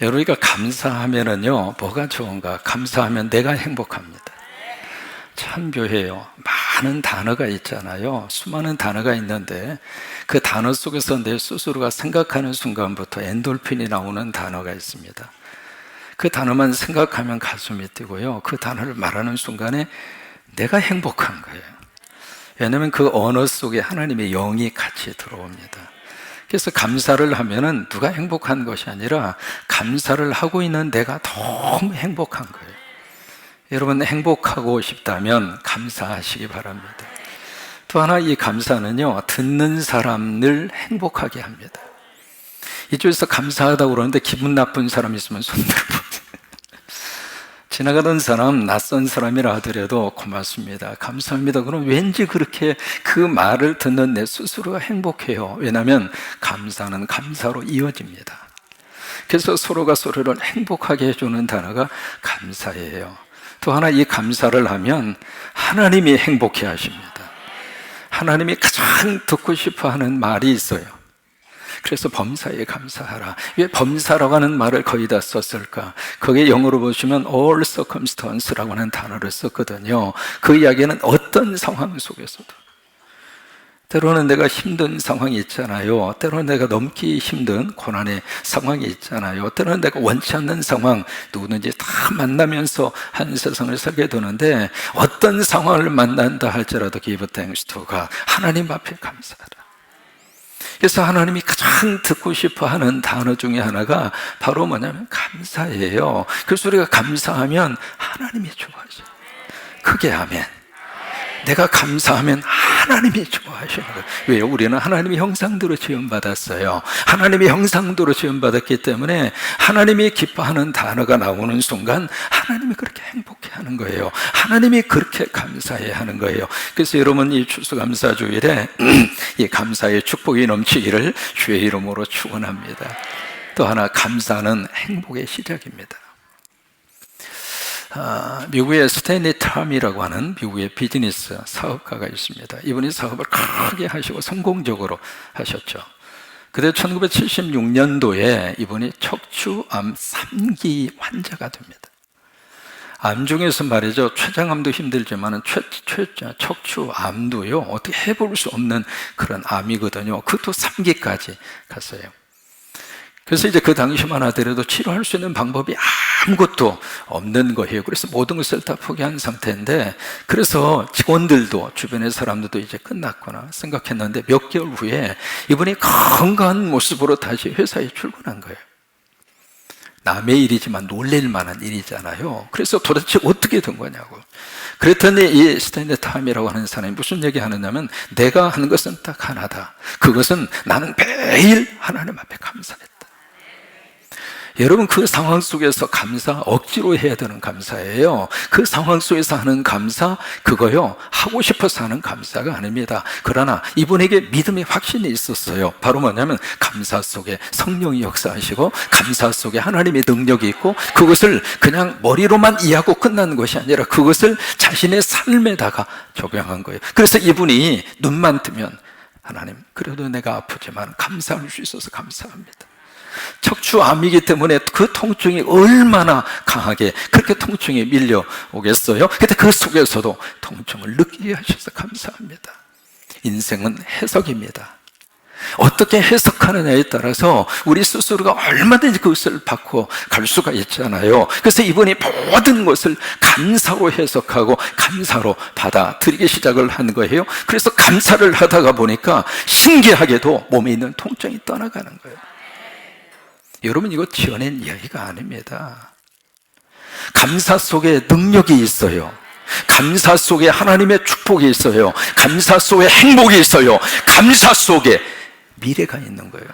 여러분이가 감사하면은요, 뭐가 좋은가? 감사하면 내가 행복합니다. 참 묘해요. 많은 단어가 있잖아요. 수많은 단어가 있는데 그 단어 속에서 내 스스로가 생각하는 순간부터 엔돌핀이 나오는 단어가 있습니다. 그 단어만 생각하면 가슴이 뛰고요. 그 단어를 말하는 순간에 내가 행복한 거예요. 왜냐하면 그 언어 속에 하나님의 영이 같이 들어옵니다. 그래서 감사를 하면은 누가 행복한 것이 아니라 감사를 하고 있는 내가 너무 행복한 거예요. 여러분 행복하고 싶다면 감사하시기 바랍니다. 또 하나 이 감사는요, 듣는 사람을 행복하게 합니다. 이쪽에서 감사하다고 그러는데 기분 나쁜 사람 있으면 손 들어보세요. 지나가던 사람, 낯선 사람이라 하더라도 고맙습니다. 감사합니다. 그럼 왠지 그렇게 그 말을 듣는 내 스스로가 행복해요. 왜냐하면 감사는 감사로 이어집니다. 그래서 서로가 서로를 행복하게 해주는 단어가 감사예요. 또 하나 이 감사를 하면 하나님이 행복해 하십니다. 하나님이 가장 듣고 싶어 하는 말이 있어요. 그래서 범사에 감사하라. 왜 범사라고 하는 말을 거의 다 썼을까? 거기에 영어로 보시면 all circumstance라고 하는 단어를 썼거든요. 그 이야기는 어떤 상황 속에서도. 때로는 내가 힘든 상황이 있잖아요. 때로는 내가 넘기 힘든 고난의 상황이 있잖아요. 때로는 내가 원치 않는 상황, 누구든지 다 만나면서 한 세상을 살게 되는데 어떤 상황을 만난다 할지라도 to God. 하나님 앞에 감사하라. 그래서 하나님이 가장 듣고 싶어 하는 단어 중에 하나가 바로 뭐냐면 감사예요. 그래서 우리가 감사하면 하나님이 좋아하셔. 크게 아멘. 내가 감사하면 하나님이 좋아하시는 거예요. 왜요? 우리는 하나님의 형상대로 지음받았어요. 하나님의 형상대로 지음받았기 때문에 하나님이 기뻐하는 단어가 나오는 순간 하나님이 그렇게 행복해 하는 거예요. 하나님이 그렇게 감사해 하는 거예요. 그래서 여러분 이 추수감사 주일에 이 감사의 축복이 넘치기를 주의 이름으로 축원합니다. 또 하나 감사는 행복의 시작입니다. 아, 미국의 스탠리 탐이라고 하는 미국의 비즈니스 사업가가 있습니다. 이분이 사업을 크게 하시고 성공적으로 하셨죠. 그때 1976년도에 이분이 척추암 3기 환자가 됩니다. 암 중에서 말이죠. 췌장암도 힘들지만 최, 최, 척추암도요. 어떻게 해볼 수 없는 그런 암이거든요. 그것도 3기까지 갔어요. 그래서 이제 그 당시만 하더라도 치료할 수 있는 방법이 아무것도 없는 거예요. 그래서 모든 것을 다 포기한 상태인데, 그래서 직원들도 주변의 사람들도 이제 끝났구나 생각했는데 몇 개월 후에 이분이 건강한 모습으로 다시 회사에 출근한 거예요. 남의 일이지만 놀랄 만한 일이잖아요. 그래서 도대체 어떻게 된 거냐고. 그랬더니 이 스탠리 탐이라고 하는 사람이 무슨 얘기 하느냐면 내가 하는 것은 딱 하나다. 그것은 나는 매일 하나님 앞에 감사했다. 여러분 그 상황 속에서 감사 억지로 해야 되는 감사예요. 그 상황 속에서 하는 감사 그거요 하고 싶어서 하는 감사가 아닙니다. 그러나 이분에게 믿음의 확신이 있었어요. 바로 뭐냐면 감사 속에 성령이 역사하시고 감사 속에 하나님의 능력이 있고 그것을 그냥 머리로만 이해하고 끝나는 것이 아니라 그것을 자신의 삶에다가 적용한 거예요. 그래서 이분이 눈만 뜨면 하나님 그래도 내가 아프지만 감사할 수 있어서 감사합니다. 척추암이기 때문에 그 통증이 얼마나 강하게 그렇게 통증이 밀려오겠어요? 근데 그 속에서도 통증을 느끼게 하셔서 감사합니다. 인생은 해석입니다. 어떻게 해석하느냐에 따라서 우리 스스로가 얼마든지 그것을 받고 갈 수가 있잖아요. 그래서 이분이 모든 것을 감사로 해석하고 감사로 받아들이기 시작을 한 거예요. 그래서 감사를 하다가 보니까 신기하게도 몸에 있는 통증이 떠나가는 거예요. 여러분 이거 지어낸 이야기가 아닙니다. 감사 속에 능력이 있어요. 감사 속에 하나님의 축복이 있어요. 감사 속에 행복이 있어요. 감사 속에 미래가 있는 거예요.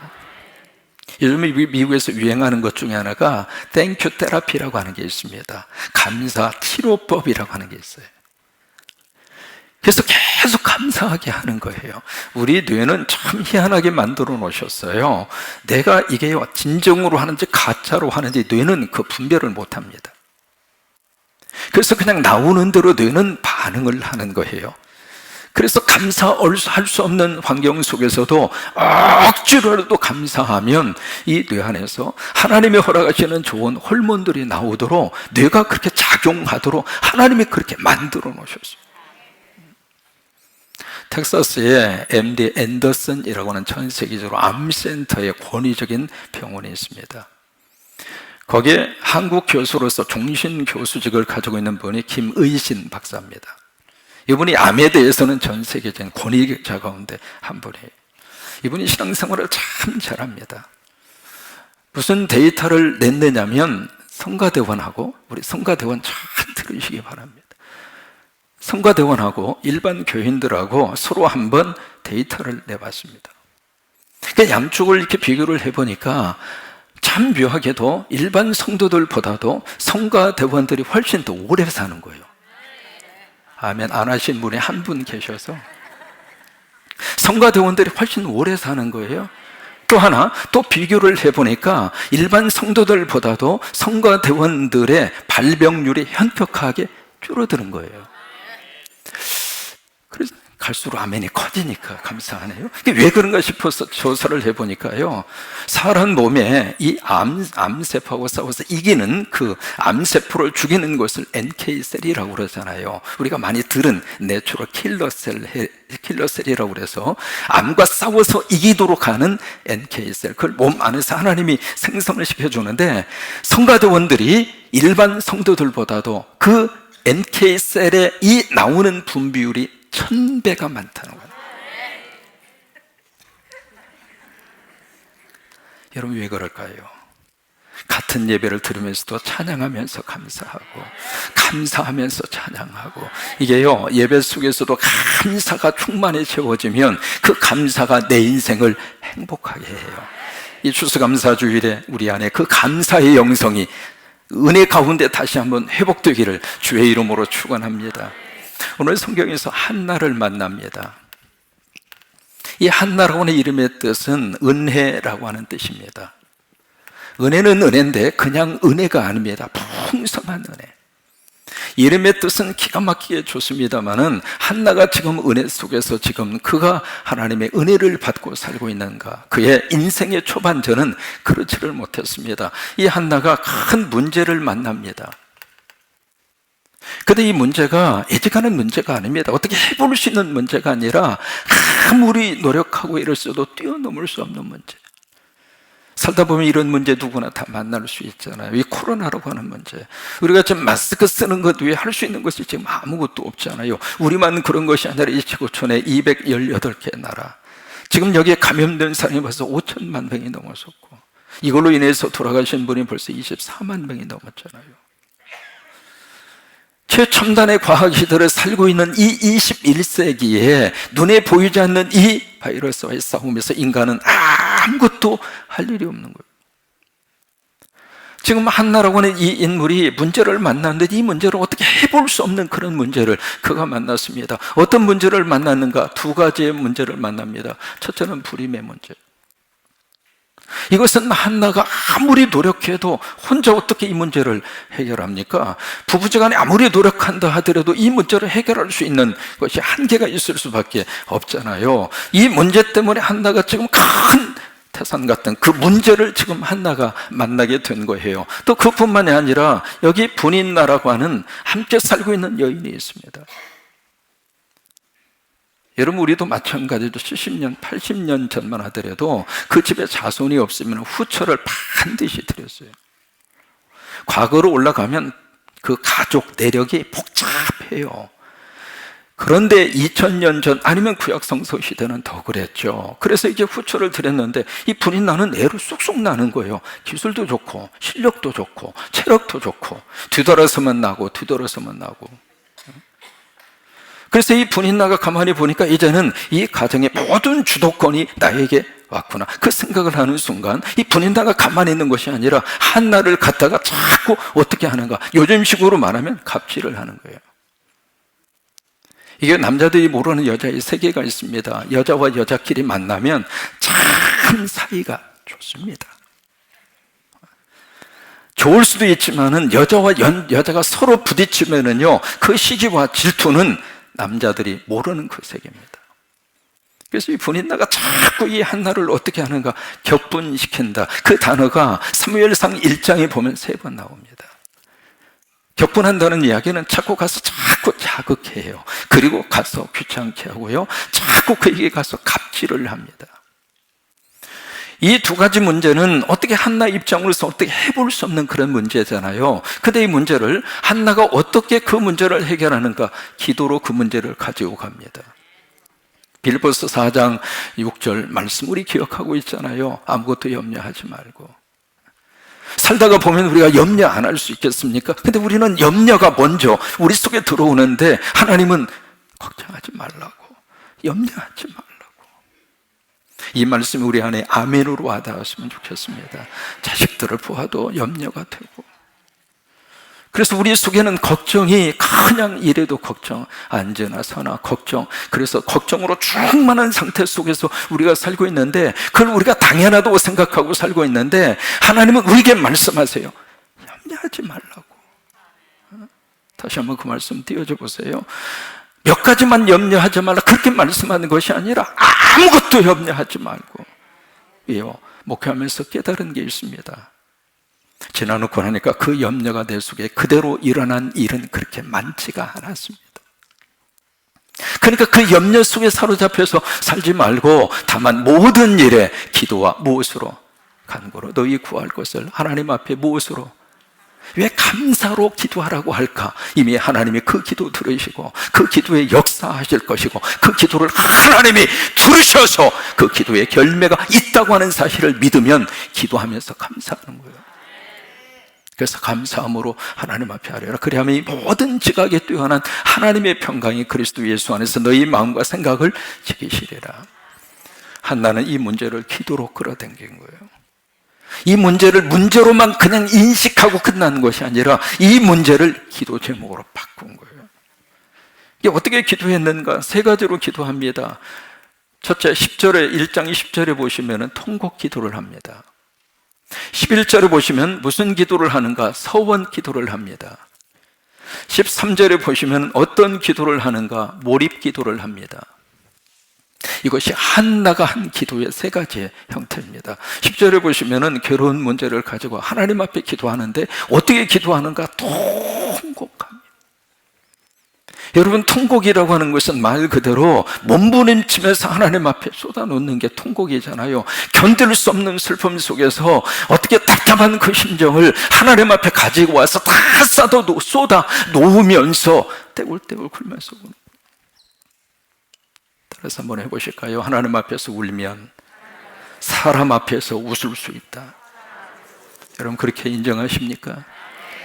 요즘 미국에서 유행하는 것 중에 하나가 땡큐 테라피라고 하는 게 있습니다. 감사 치료법이라고 하는 게 있어요. 그래서 계속 감사하게 하는 거예요. 우리 뇌는 참 희한하게 만들어 놓으셨어요. 내가 이게 진정으로 하는지 가짜로 하는지 뇌는 그 분별을 못 합니다. 그래서 그냥 나오는 대로 뇌는 반응을 하는 거예요. 그래서 감사할 수 없는 환경 속에서도 억지로라도 감사하면 이 뇌 안에서 하나님이 허락하시는 좋은 호르몬들이 나오도록 뇌가 그렇게 작용하도록 하나님이 그렇게 만들어 놓으셨어요. 텍사스에 MD 앤더슨이라고 하는 전 세계적으로 암센터의 권위적인 병원이 있습니다. 거기에 한국 교수로서 종신 교수직을 가지고 있는 분이 김의신 박사입니다. 이분이 암에 대해서는 전 세계적인 권위자 가운데 한 분이에요. 이분이 신앙생활을 참 잘합니다. 무슨 데이터를 냈느냐면 성가대원하고 우리 성가대원 잘 들으시기 바랍니다. 성가대원하고 일반 교인들하고 서로 한번 데이터를 내봤습니다. 그러니까 양쪽을 이렇게 비교를 해보니까 참 묘하게도 일반 성도들보다도 성가대원들이 훨씬 더 오래 사는 거예요. 아멘 안 하신 분이 한 분 계셔서 성가대원들이 훨씬 오래 사는 거예요. 또 하나 또 비교를 해보니까 일반 성도들보다도 성가대원들의 발병률이 현격하게 줄어드는 거예요. 그래서 갈수록 아멘이 커지니까 감사하네요. 왜 그런가 싶어서 조사를 해보니까요. 사람 몸에 이 암, 암세포하고 싸워서 이기는 그 암세포를 죽이는 것을 NK셀이라고 그러잖아요. 우리가 많이 들은 내추럴 킬러셀, 킬러셀이라고 그래서 암과 싸워서 이기도록 하는 NK셀. 그걸 몸 안에서 하나님이 생성을 시켜주는데 성가대원들이 일반 성도들보다도 그 NK셀의 이 나오는 분비율이 천 배가 많다는 거예요. 여러분 왜 그럴까요? 같은 예배를 들으면서도 찬양하면서 감사하고 감사하면서 찬양하고 이게요 예배 속에서도 감사가 충만히 채워지면 그 감사가 내 인생을 행복하게 해요. 이 추수감사 주일에 우리 안에 그 감사의 영성이 은혜 가운데 다시 한번 회복되기를 주의 이름으로 축원합니다. 오늘 성경에서 한나를 만납니다. 이 한나라고 하는 이름의 뜻은 은혜라고 하는 뜻입니다. 은혜는 은혜인데 그냥 은혜가 아닙니다. 풍성한 은혜. 이름의 뜻은 기가 막히게 좋습니다만은 한나가 지금 은혜 속에서 지금 그가 하나님의 은혜를 받고 살고 있는가? 그의 인생의 초반전은 그렇지를 못했습니다. 이 한나가 큰 문제를 만납니다. 근데 이 문제가 예측하는 문제가 아닙니다. 어떻게 해볼 수 있는 문제가 아니라 아무리 노력하고 이럴 수도 뛰어넘을 수 없는 문제. 살다 보면 이런 문제 누구나 다 만날 수 있잖아요. 이 코로나라고 하는 문제. 우리가 지금 마스크 쓰는 것 외에 할 수 있는 것이 지금 아무것도 없잖아요. 우리만 그런 것이 아니라 이 지구촌에 218개 나라. 지금 여기에 감염된 사람이 벌써 5천만 명이 넘었었고, 이걸로 인해서 돌아가신 분이 벌써 24만 명이 넘었잖아요. 최첨단의 과학 시대를 살고 있는 이 21세기에 눈에 보이지 않는 이 바이러스와의 싸움에서 인간은 아무것도 할 일이 없는 거예요. 지금 한나라고 하는 이 인물이 문제를 만났는데 이 문제를 어떻게 해볼 수 없는 그런 문제를 그가 만났습니다. 어떤 문제를 만났는가? 두 가지의 문제를 만납니다. 첫째는 불임의 문제. 이것은 한나가 아무리 노력해도 혼자 어떻게 이 문제를 해결합니까? 부부지간에 아무리 노력한다 하더라도 이 문제를 해결할 수 있는 것이 한계가 있을 수밖에 없잖아요. 이 문제 때문에 한나가 지금 큰 태산 같은 그 문제를 지금 한나가 만나게 된 거예요. 또 그뿐만이 아니라 여기 분인나라고 하는 함께 살고 있는 여인이 있습니다. 여러분 우리도 마찬가지로 70년, 80년 전만 하더라도 그 집에 자손이 없으면 후처를 반드시 드렸어요. 과거로 올라가면 그 가족 내력이 복잡해요. 그런데 2000년 전 아니면 구약 성서 시대는 더 그랬죠. 그래서 이제 후처를 드렸는데 이 분이 나는 애로 쑥쑥 나는 거예요. 기술도 좋고 실력도 좋고 체력도 좋고 뒤돌아서만 나고 뒤돌아서만 나고 그래서 이 분인나가 가만히 보니까 이제는 이 가정의 모든 주도권이 나에게 왔구나. 그 생각을 하는 순간 이 분인나가 가만히 있는 것이 아니라 한나를 갖다가 자꾸 어떻게 하는가. 요즘식으로 말하면 갑질을 하는 거예요. 이게 남자들이 모르는 여자의 세계가 있습니다. 여자와 여자끼리 만나면 참 사이가 좋습니다. 좋을 수도 있지만은 여자와 연, 여자가 서로 부딪히면은요, 그 시기와 질투는 남자들이 모르는 그 세계입니다. 그래서 이 분인나가 자꾸 이 한나를 어떻게 하는가 격분시킨다. 그 단어가 사무엘상 1장에 보면 세 번 나옵니다. 격분한다는 이야기는 자꾸 가서 자꾸 자극해요. 그리고 가서 귀찮게 하고요. 자꾸 그에게 가서 갑질을 합니다. 이 두 가지 문제는 어떻게 한나 입장으로서 어떻게 해볼 수 없는 그런 문제잖아요. 근데 이 문제를 한나가 어떻게 그 문제를 해결하는가? 기도로 그 문제를 가지고 갑니다. 빌보스 4장 6절 말씀 우리 기억하고 있잖아요. 아무것도 염려하지 말고. 살다가 보면 우리가 염려 안 할 수 있겠습니까? 근데 우리는 염려가 먼저 우리 속에 들어오는데 하나님은 걱정하지 말라고. 염려하지 말라고. 이 말씀이 우리 안에 아멘으로 와닿았으면 좋겠습니다. 자식들을 보아도 염려가 되고. 그래서 우리 속에는 걱정이 그냥 이래도 걱정, 안전나 서나 걱정. 그래서 걱정으로 충만한 상태 속에서 우리가 살고 있는데 그걸 우리가 당연하다고 생각하고 살고 있는데 하나님은 우리에게 말씀하세요. 염려하지 말라고. 다시 한번 그 말씀 띄워줘 보세요. 몇 가지만 염려하지 말라 그렇게 말씀하는 것이 아니라 아무것도 염려하지 말고 왜요? 목회하면서 깨달은 게 있습니다. 지나놓고 나니까 그 염려가 내 속에 그대로 일어난 일은 그렇게 많지가 않았습니다. 그러니까 그 염려 속에 사로잡혀서 살지 말고 다만 모든 일에 기도와 무엇으로 간구로 너희 구할 것을 하나님 앞에 무엇으로 왜 감사로 기도하라고 할까? 이미 하나님이 그 기도 들으시고 그 기도에 역사하실 것이고 그 기도를 하나님이 들으셔서 그 기도에 결매가 있다고 하는 사실을 믿으면 기도하면서 감사하는 거예요. 그래서 감사함으로 하나님 앞에 하려라. 그리하면 이 모든 지각에 뛰어난 하나님의 평강이 그리스도 예수 안에서 너희 마음과 생각을 지키시리라. 한나는 이 문제를 기도로 끌어당긴 거예요. 이 문제를 문제로만 그냥 인식하고 끝나는 것이 아니라 이 문제를 기도 제목으로 바꾼 거예요. 이게 어떻게 기도했는가? 세 가지로 기도합니다. 첫째, 10절에, 1장 10절에 보시면 통곡 기도를 합니다. 11절에 보시면 무슨 기도를 하는가? 서원 기도를 합니다. 13절에 보시면 어떤 기도를 하는가? 몰입 기도를 합니다. 이것이 한나가 한 기도의 세 가지의 형태입니다. 10절에 보시면은 결혼 문제를 가지고 하나님 앞에 기도하는데 어떻게 기도하는가? 통곡합니다. 여러분, 통곡이라고 하는 것은 말 그대로 몸부림치면서 하나님 앞에 쏟아놓는 게 통곡이잖아요. 견딜 수 없는 슬픔 속에서 어떻게 답답한 그 심정을 하나님 앞에 가지고 와서 다 쏟아, 놓으면서 떼굴떼굴 굴면서 우는 따라서 한번 해보실까요? 하나님 앞에서 울면 사람 앞에서 웃을 수 있다. 여러분 그렇게 인정하십니까?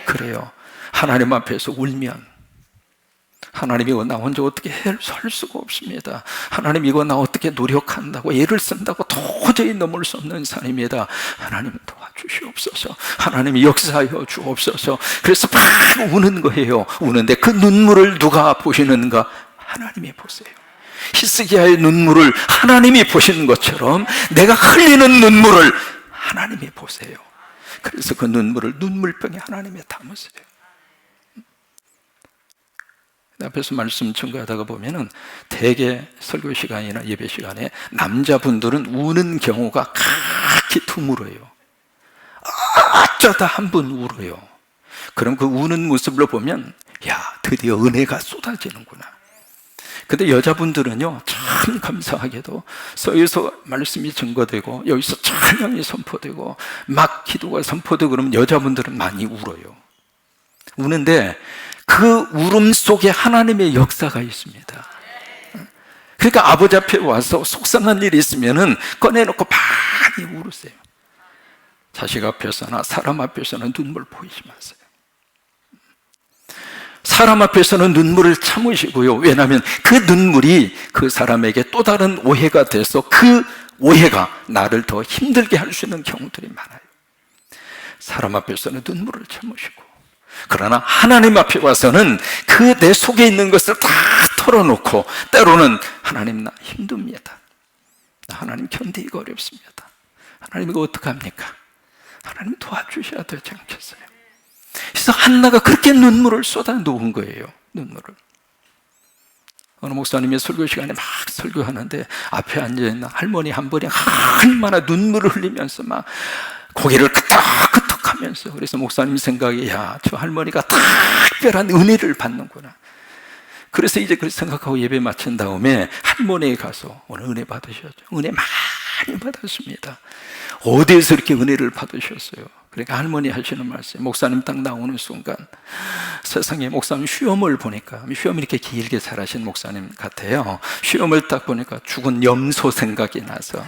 그래요. 하나님 앞에서 울면 하나님 이거 나 혼자 어떻게 할 수가 없습니다. 하나님 이거 나 어떻게 노력한다고 애를 쓴다고 도저히 넘을 수 없는 산입니다. 하나님 도와주시옵소서. 하나님이 역사하여 주옵소서. 그래서 막 우는 거예요. 우는데 그 눈물을 누가 보시는가? 하나님이 보세요. 히스기야의 눈물을 하나님이 보시는 것처럼 내가 흘리는 눈물을 하나님이 보세요. 그래서 그 눈물을 눈물병에 하나님이 담으세요. 앞에서 말씀 증거하다가 보면은 대개 설교 시간이나 예배 시간에 남자분들은 우는 경우가 각히 드물어요. 어쩌다 한 분 울어요. 그럼 그 우는 모습을 보면 야 드디어 은혜가 쏟아지는구나. 근데 여자분들은요 참 감사하게도 서에서 말씀이 증거되고 여기서 찬양이 선포되고 막 기도가 선포되고 그러면 여자분들은 많이 울어요. 우는데 그 울음 속에 하나님의 역사가 있습니다. 그러니까 아버지 앞에 와서 속상한 일이 있으면은 꺼내놓고 많이 울으세요. 자식 앞에서나 사람 앞에서는 눈물 보이지 마세요. 사람 앞에서는 눈물을 참으시고요. 왜냐하면 그 눈물이 그 사람에게 또 다른 오해가 돼서 그 오해가 나를 더 힘들게 할 수 있는 경우들이 많아요. 사람 앞에서는 눈물을 참으시고 그러나 하나님 앞에 와서는 그 내 속에 있는 것을 다 털어놓고 때로는 하나님 나 힘듭니다. 하나님 견디기가 어렵습니다. 하나님 이거 어떡합니까? 하나님 도와주셔야 되지 않겠어요? 그래서 한나가 그렇게 눈물을 쏟아 놓은 거예요. 눈물을. 어느 목사님이 설교 시간에 막 설교하는데 앞에 앉아있는 할머니 한 분이 얼마나 눈물을 흘리면서 막 고개를 끄덕끄덕 하면서 그래서 목사님 생각에 야, 저 할머니가 특별한 은혜를 받는구나. 그래서 이제 그렇게 생각하고 예배 마친 다음에 할머니에 가서 오늘 은혜 받으셨죠. 은혜 많이 받았습니다. 어디에서 이렇게 은혜를 받으셨어요? 그러니까 할머니 하시는 말씀, 목사님 딱 나오는 순간 세상에 목사님 시험을 보니까 시험 이렇게 길게 잘하신 목사님 같아요. 시험을 딱 보니까 죽은 염소 생각이 나서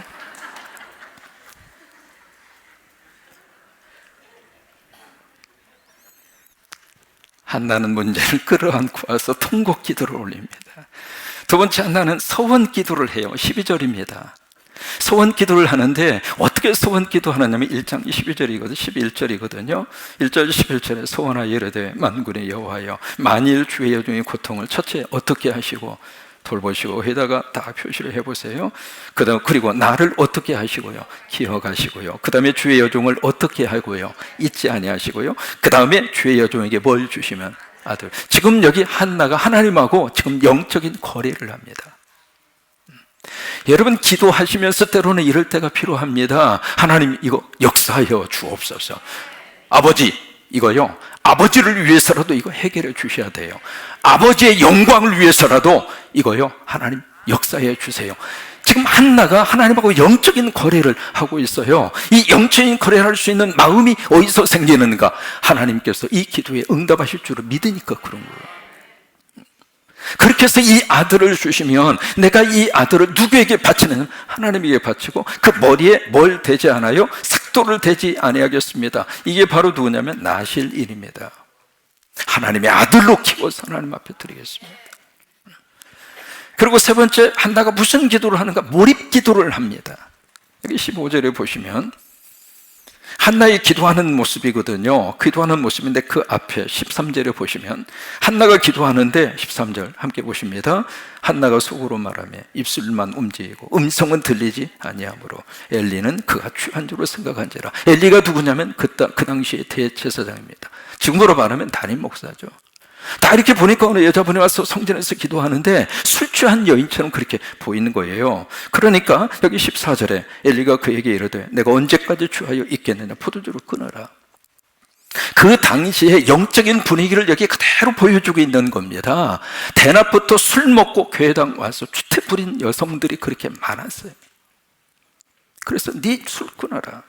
한나는 문제를 끌어안고 와서 통곡 기도를 올립니다. 두 번째 한나는 서원 기도를 해요. 12절입니다. 소원 기도를 하는데 어떻게 소원 기도하느냐면 1장 12절이거든 11절이거든요. 1절 11절에 소원하여 이르되 만군의 여호와여 만일 주의 여종의 고통을 첫째 어떻게 하시고 돌보시고 회다가 다 표시를 해보세요. 그다음 그리고 나를 어떻게 하시고요? 기억하시고요. 그 다음에 주의 여종을 어떻게 하고요? 잊지 아니하시고요. 그 다음에 주의 여종에게 뭘 주시면? 아들. 지금 여기 한나가 하나님하고 지금 영적인 거래를 합니다 여러분 기도하시면서 때로는 이럴 때가 필요합니다. 하나님 이거 역사하여 주옵소서. 아버지 이거요. 아버지를 위해서라도 이거 해결해 주셔야 돼요. 아버지의 영광을 위해서라도 이거요. 하나님 역사해 주세요. 지금 한나가 하나님하고 영적인 거래를 하고 있어요. 이 영적인 거래를 할 수 있는 마음이 어디서 생기는가? 하나님께서 이 기도에 응답하실 줄을 믿으니까 그런 거예요. 그렇게 해서 이 아들을 주시면 내가 이 아들을 누구에게 바치는 하나님에게 바치고 그 머리에 뭘 대지 않아요? 색도를 대지 아니하겠습니다. 이게 바로 누구냐면 나실 일입니다. 하나님의 아들로 키워서 하나님 앞에 드리겠습니다. 그리고 세 번째 한나가 무슨 기도를 하는가? 몰입 기도를 합니다. 여기 15절에 보시면 한나의 기도하는 모습이거든요. 기도하는 모습인데 그 앞에 13절에 보시면 한나가 기도하는데 13절 함께 보십니다. 한나가 속으로 말하며 입술만 움직이고 음성은 들리지 아니하므로 엘리는 그가 취한 줄로 생각한지라. 엘리가 누구냐면 그, 그 당시의 대제사장입니다. 지금으로 말하면 담임 목사죠. 다 이렇게 보니까 어느 여자분이 와서 성전에서 기도하는데 술 취한 여인처럼 그렇게 보이는 거예요. 그러니까 여기 14절에 엘리가 그에게 이르되 내가 언제까지 취하여 있겠느냐 포도주를 끊어라. 그 당시에 영적인 분위기를 여기 그대로 보여주고 있는 겁니다. 대낮부터 술 먹고 교회당 와서 주태 부린 여성들이 그렇게 많았어요. 그래서 네 술 끊어라.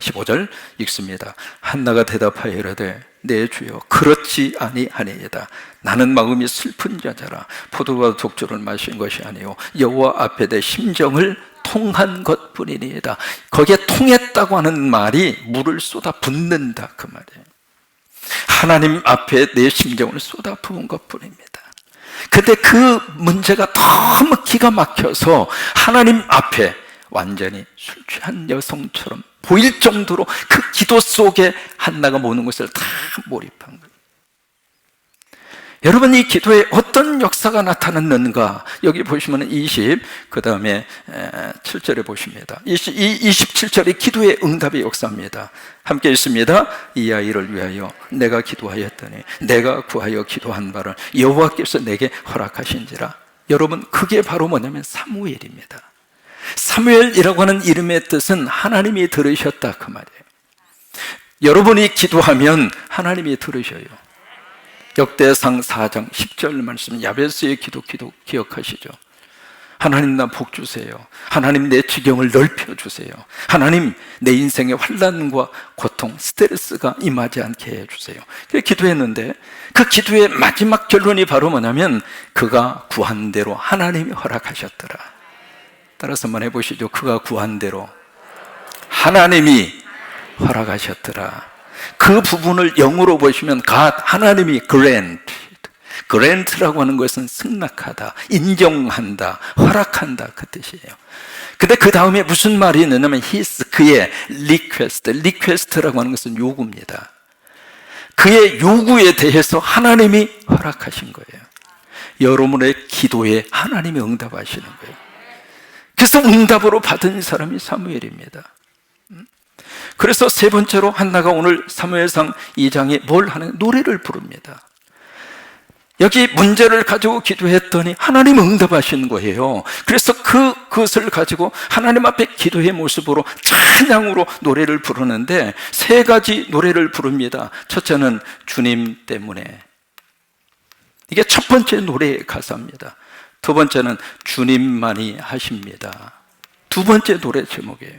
15절 읽습니다. 한나가 대답하여 이르되 내 주여 그렇지 아니하니이다. 나는 마음이 슬픈 자자라 포도와 독주를 마신 것이 아니요 여호와 앞에 내 심정을 통한 것뿐이니이다. 거기에 통했다고 하는 말이 물을 쏟아 붓는다 그 말이에요. 하나님 앞에 내 심정을 쏟아 부은 것뿐입니다. 근데 그 문제가 너무 기가 막혀서 하나님 앞에 완전히 술 취한 여성처럼 보일 정도로 그 기도 속에 한나가 모는 것을 다 몰입한 거예요. 여러분 이 기도에 어떤 역사가 나타났는가? 여기 보시면 20, 그 다음에 7절에 보십니다. 20, 27절이 기도의 응답의 역사입니다. 함께 있습니다. 이 아이를 위하여 내가 기도하였더니 내가 구하여 기도한 바를 여호와께서 내게 허락하신지라. 여러분 그게 바로 뭐냐면 사무엘입니다. 사무엘이라고 하는 이름의 뜻은 하나님이 들으셨다 그 말이에요. 여러분이 기도하면 하나님이 들으셔요. 역대상 4장 10절 말씀 야베스의 기도 기도 기억하시죠? 하나님 나 복 주세요. 하나님 내 지경을 넓혀 주세요. 하나님 내 인생의 환란과 고통, 스트레스가 임하지 않게 해 주세요. 그 기도했는데 그 기도의 마지막 결론이 바로 뭐냐면 그가 구한 대로 하나님이 허락하셨더라. 따라서 한번 해보시죠. 그가 구한 대로 하나님이 허락하셨더라. 그 부분을 영어로 보시면 God, 하나님이 grant. grant라고 하는 것은 승낙하다, 인정한다, 허락한다 그 뜻이에요. 근데 그 다음에 무슨 말이 있느냐면 his, 그의 request, request라고 하는 것은 요구입니다. 그의 요구에 대해서 하나님이 허락하신 거예요. 여러분의 기도에 하나님이 응답하시는 거예요. 그래서 응답으로 받은 사람이 사무엘입니다. 음? 그래서 세 번째로 한나가 오늘 사무엘상 2장에 뭘 하는 노래를 부릅니다. 여기 문제를 가지고 기도했더니 하나님 응답하시는 거예요. 그래서 그, 그것을 가지고 하나님 앞에 기도의 모습으로 찬양으로 노래를 부르는데 세 가지 노래를 부릅니다. 첫째는 주님 때문에. 이게 첫 번째 노래의 가사입니다. 두 번째는 주님만이 하십니다. 두 번째 노래 제목이에요.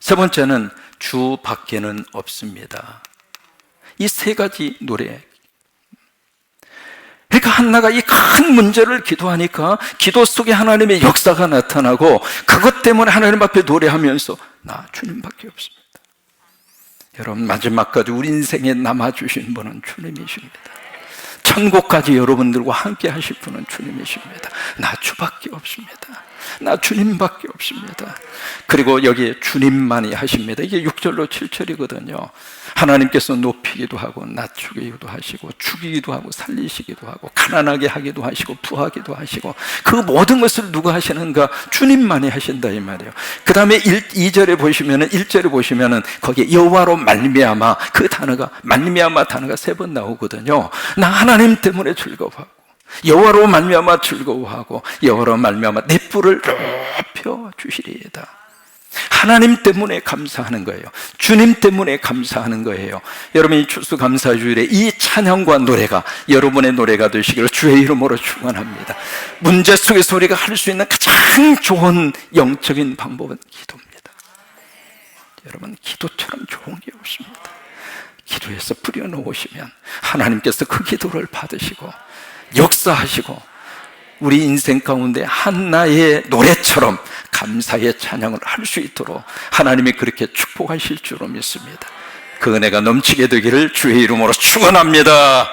세 번째는 주 밖에는 없습니다. 이 세 가지 노래 그러니까 한나가 이 큰 문제를 기도하니까 기도 속에 하나님의 역사가 나타나고 그것 때문에 하나님 앞에 노래하면서 나 주님밖에 없습니다. 여러분 마지막까지 우리 인생에 남아주신 분은 주님이십니다. 천국까지 여러분들과 함께 하실 분은 주님이십니다. 나 주밖에 없습니다. 나 주님밖에 없습니다. 그리고 여기에 주님만이 하십니다. 이게 6절로 7절이거든요. 하나님께서 높이기도 하고 낮추기도 하시고 죽이기도 하고 살리시기도 하고 가난하게 하기도 하시고 부하기도 하시고 그 모든 것을 누가 하시는가? 주님만이 하신다 이 말이에요. 그 다음에 2절에 보시면은 1절에 보시면은 거기에 여호와로 말미암아 그 단어가 말미암아 단어가 세 번 나오거든요. 나 하나님 때문에 즐거워하고 여호와로 말미암아 즐거워하고 여호와로 말미암아 내 뿔을 높여 주시리이다. 하나님 때문에 감사하는 거예요. 주님 때문에 감사하는 거예요. 여러분 이 추수 감사 주일에 이 찬양과 노래가 여러분의 노래가 되시기를 주의 이름으로 축원합니다. 문제 속에서 우리가 할 수 있는 가장 좋은 영적인 방법은 기도입니다. 여러분 기도처럼 좋은 게 없습니다. 기도해서 뿌려 놓으시면 하나님께서 그 기도를 받으시고 역사하시고 우리 인생 가운데 한나의 노래처럼 감사의 찬양을 할 수 있도록 하나님이 그렇게 축복하실 줄로 믿습니다. 그 은혜가 넘치게 되기를 주의 이름으로 축원합니다.